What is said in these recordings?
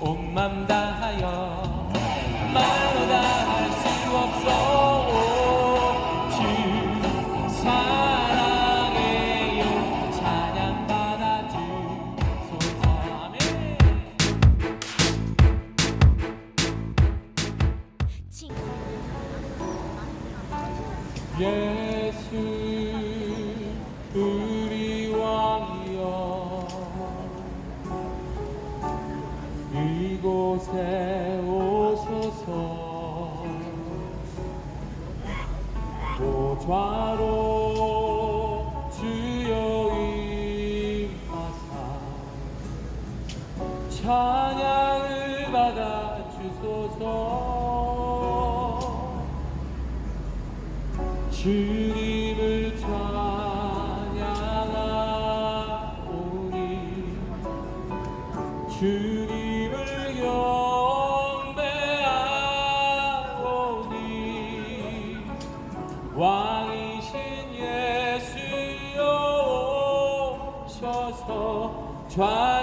온맘 다하여 말로 다 할 수 없어. 주 사랑해요. 찬양 받아 주소서 아멘 예수 우리 보좌로 주여 임하사. 찬양을 받아 주소서. 주 왕이신 예수여 오셔서 좌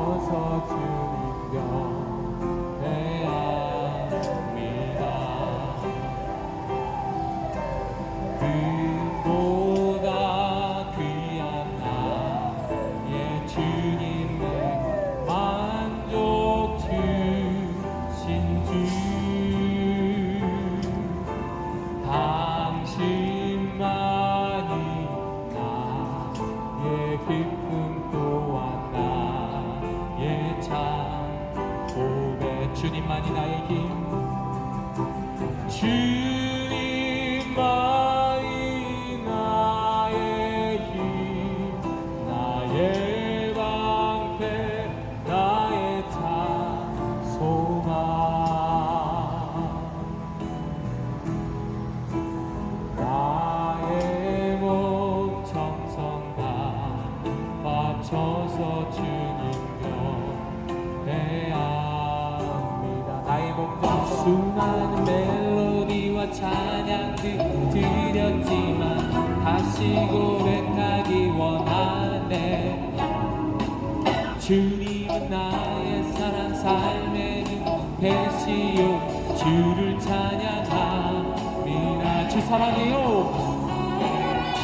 바쳐서 주님 곁에합니다 금보다 귀한 나의 주님의 만족 주신 주. 당신 주 고백 하기 원하네. 주님은 나의 사랑 삶의 주 되시오 주를 찬양합니다 주 사랑해요. 주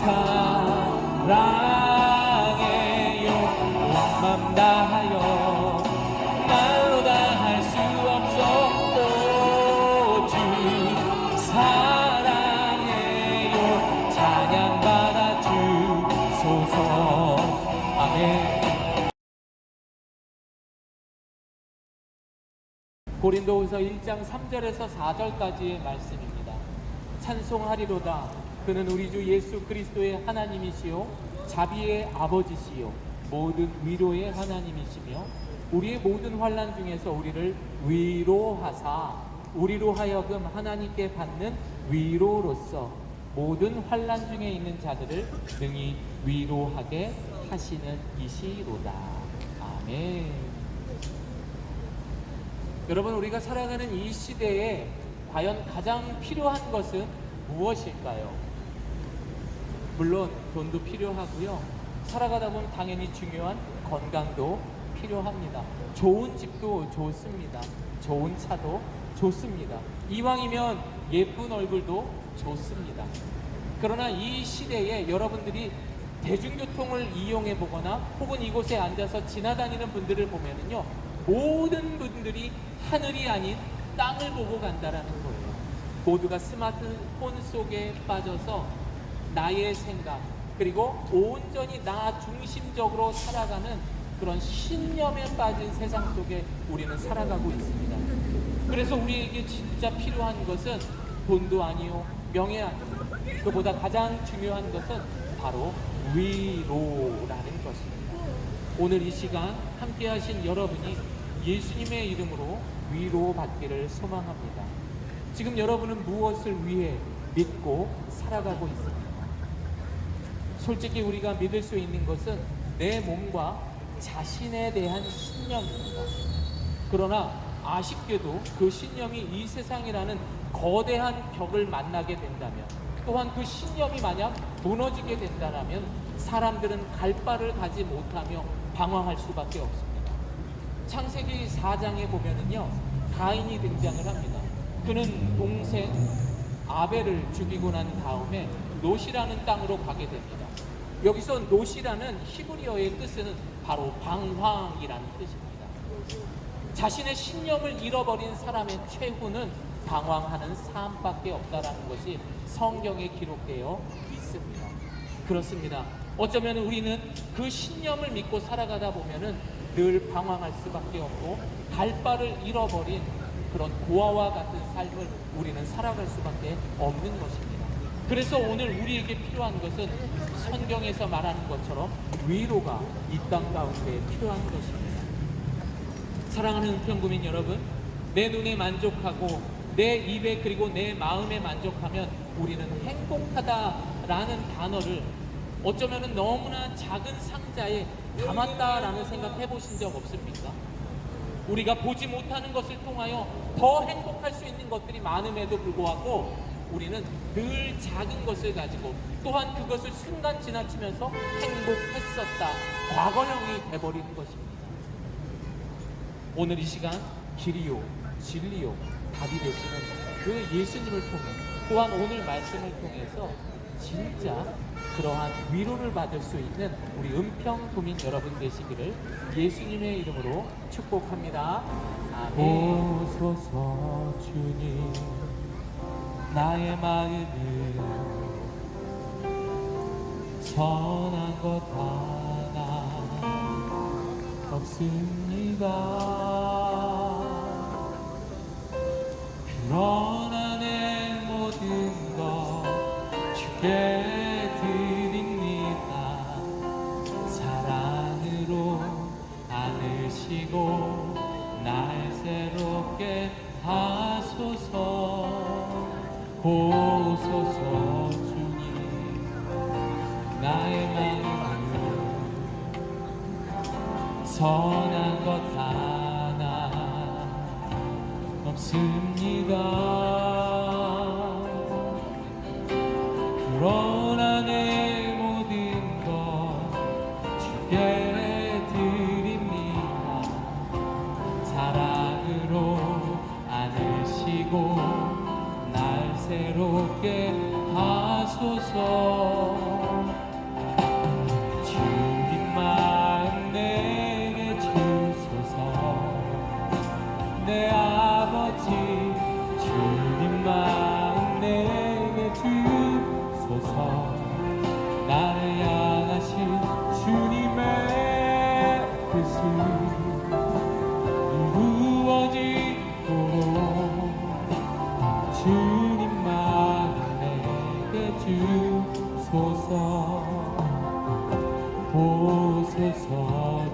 사랑해요. 온맘 다하여 고린도후서 1장 3절에서 4절까지의 말씀입니다. 찬송하리로다. 그는 우리 주 예수 그리스도의 하나님이시요 자비의 아버지시요 모든 위로의 하나님이시며 우리의 모든 환난 중에서 우리를 위로하사 우리로 하여금 하나님께 받는 위로로서 모든 환난 중에 있는 자들을 능히 위로하게 하시는 이시로다. 아멘. 여러분 우리가 살아가는 이 시대에 과연 가장 필요한 것은 무엇일까요? 물론 돈도 필요하고요. 살아가다 보면 당연히 중요한 건강도 필요합니다. 좋은 집도 좋습니다. 좋은 차도 좋습니다. 이왕이면 예쁜 얼굴도 좋습니다. 그러나 이 시대에 여러분들이 대중교통을 이용해 보거나 혹은 이곳에 앉아서 지나다니는 분들을 보면은요 모든 분들이 하늘이 아닌 땅을 보고 간다라는 거예요. 모두가 스마트폰 속에 빠져서 나의 생각 그리고 온전히 나 중심적으로 살아가는 그런 신념에 빠진 세상 속에 우리는 살아가고 있습니다. 그래서 우리에게 진짜 필요한 것은 돈도 아니요, 명예 아니요. 그보다 가장 중요한 것은 바로 위로라는 것입니다. 오늘 이 시간 함께 하신 여러분이 예수님의 이름으로 위로받기를 소망합니다. 지금 여러분은 무엇을 위해 믿고 살아가고 있습니까? 솔직히 우리가 믿을 수 있는 것은 내 몸과 자신에 대한 신념입니다. 그러나 아쉽게도 그 신념이 이 세상이라는 거대한 벽을 만나게 된다면 또한 그 신념이 만약 무너지게 된다면 사람들은 갈 바를 가지 못하며 방황할 수밖에 없습니다. 창세기 4장에 보면은요 가인이 등장을 합니다. 그는 동생 아벨을 죽이고 난 다음에 노시라는 땅으로 가게 됩니다. 여기서 노시라는 히브리어의 뜻은 바로 방황이라는 뜻입니다. 자신의 신념을 잃어버린 사람의 최후는 방황하는 삶밖에 없다라는 것이 성경에 기록되어 있습니다. 그렇습니다. 어쩌면 우리는 그 신념을 믿고 살아가다 보면은 늘 방황할 수밖에 없고 갈 바를 잃어버린 그런 고아와 같은 삶을 우리는 살아갈 수밖에 없는 것입니다. 그래서 오늘 우리에게 필요한 것은 성경에서 말하는 것처럼 위로가 이 땅 가운데 필요한 것입니다. 사랑하는 은평구민 여러분, 내 눈에 만족하고 내 입에 그리고 내 마음에 만족하면 우리는 행복하다라는 단어를 어쩌면 너무나 작은 상자에 담았다라는 생각 해보신 적 없습니까? 우리가 보지 못하는 것을 통하여 더 행복할 수 있는 것들이 많음에도 불구하고 우리는 늘 작은 것을 가지고 또한 그것을 순간 지나치면서 행복했었다. 과거형이 돼버리는 것입니다. 오늘 이 시간 길이요, 진리요, 답이 되시는 그 예수님을 통해 또한 오늘 말씀을 통해서 진짜 그러한 위로를 받을 수 있는 우리 은평 구민 여러분 되시기를 예수님의 이름으로 축복합니다. 아멘. 오소서 주님 나의 마음을 선한 것 하나 없습니다 보소서 주님. 나의 마음을 선한 것 하나 없습니다. 그러나 내 모든 것 주께 하소서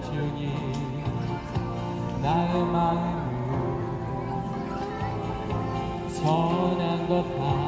주님 나의 마음을 선한 것 하나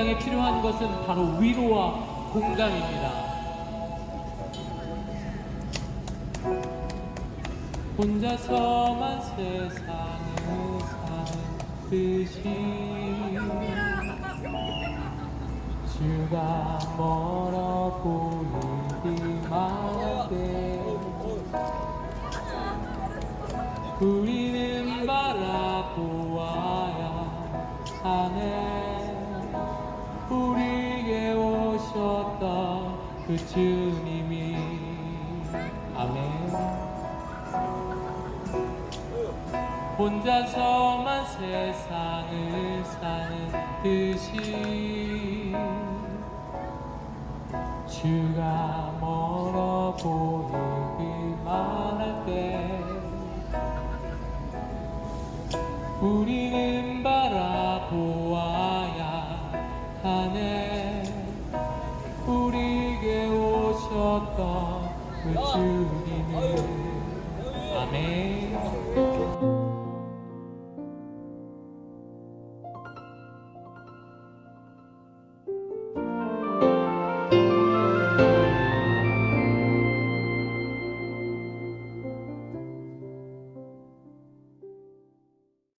땅에 필요한 것은 바로 위로와 공감입니다. 혼자서만 세상을 사는 듯이 주가 멀어 보이기만 할때 우리는 바라보아야 하네 그 주님이. 아멘. 혼자서만 세상을 사는 듯이 주가 멀어 보이기만 할 때 우리는 바 오셨던 그 주님을 아멘